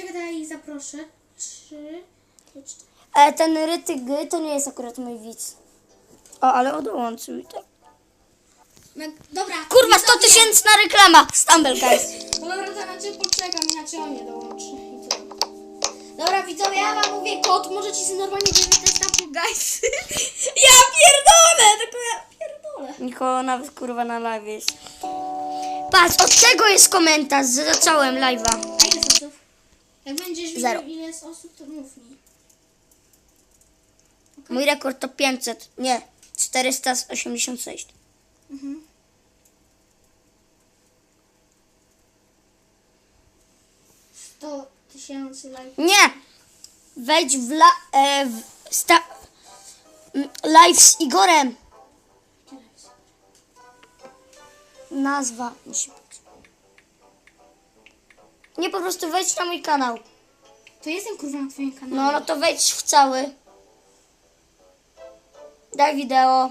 Czekaj, daj ich zaproszę. Trzy, cztery. E, ten rytyk gry to nie jest akurat mój widz. O, ale odłączył i tak. Mek- Dobra. Kurwa, 100 widzowie. tysięczna reklama! Stumble guys. No dobra, to znaczy poczekam, inaczej on nie dołączy. I tyle. Dobra, widzowie, ja wam mówię kod, możecie sobie normalnie wziąć ten Stumble Guys. ja pierdolę, tylko ja pierdolę. Nikogo nawet kurwa na live jest. Patrz, od tego jest komentarz, że zacząłem live'a. A? Jak będziesz widział Zero. ile jest osób, to mów mi. Mój rekord to 500, nie, 486. Mhm. Sto tysięcy lajków. Nie! Wejdź w, la, e, w sta, m, live z Igorem. Nazwa musi być. Nie, po prostu wejdź na mój kanał. To jestem kurwa na twoim kanale. No, no to wejdź w cały. Daj wideo.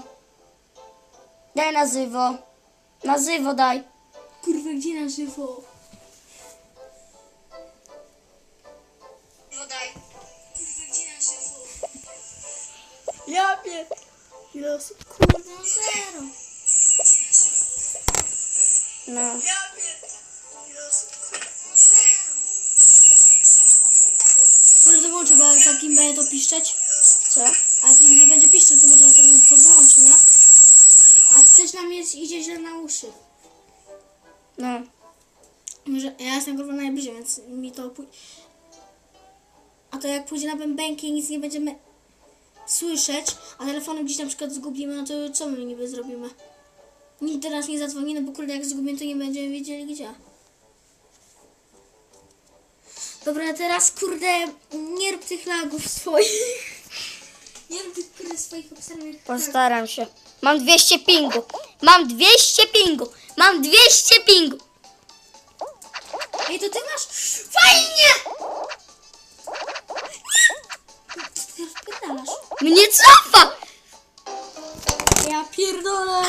Daj nazywo. Nazywo daj. Kurwa, gdzie na żywo? No daj. Kurwa, gdzie na żywo? Ja wiem. Ile osób? Kurwa, zero. No. Takim będzie to piszczeć. Co? A jak nie będzie piszczeć, to może to, to nie? A coś nam jest, idzie źle na uszy. No. Może, ja jestem kurwa najbliżej, więc mi to pój... A to jak pójdzie na bębenki i nic nie będziemy słyszeć, a telefonem gdzieś na przykład zgubimy, no to co my niby zrobimy? Nikt do nas nie zadzwoni, no bo kurde jak zgubimy, to nie będziemy wiedzieli gdzie. Dobra, teraz kurde, nie rób tych lagów swoich. Nie rób tych kurde swoich obserwacji. Postaram się. Mam 200 pingu. Mam 200 pingu. Mam 200 pingu. Ej, to ty masz... Fajnie! Nie! Ty wpierdalasz. Mnie cofa! Ja pierdolę.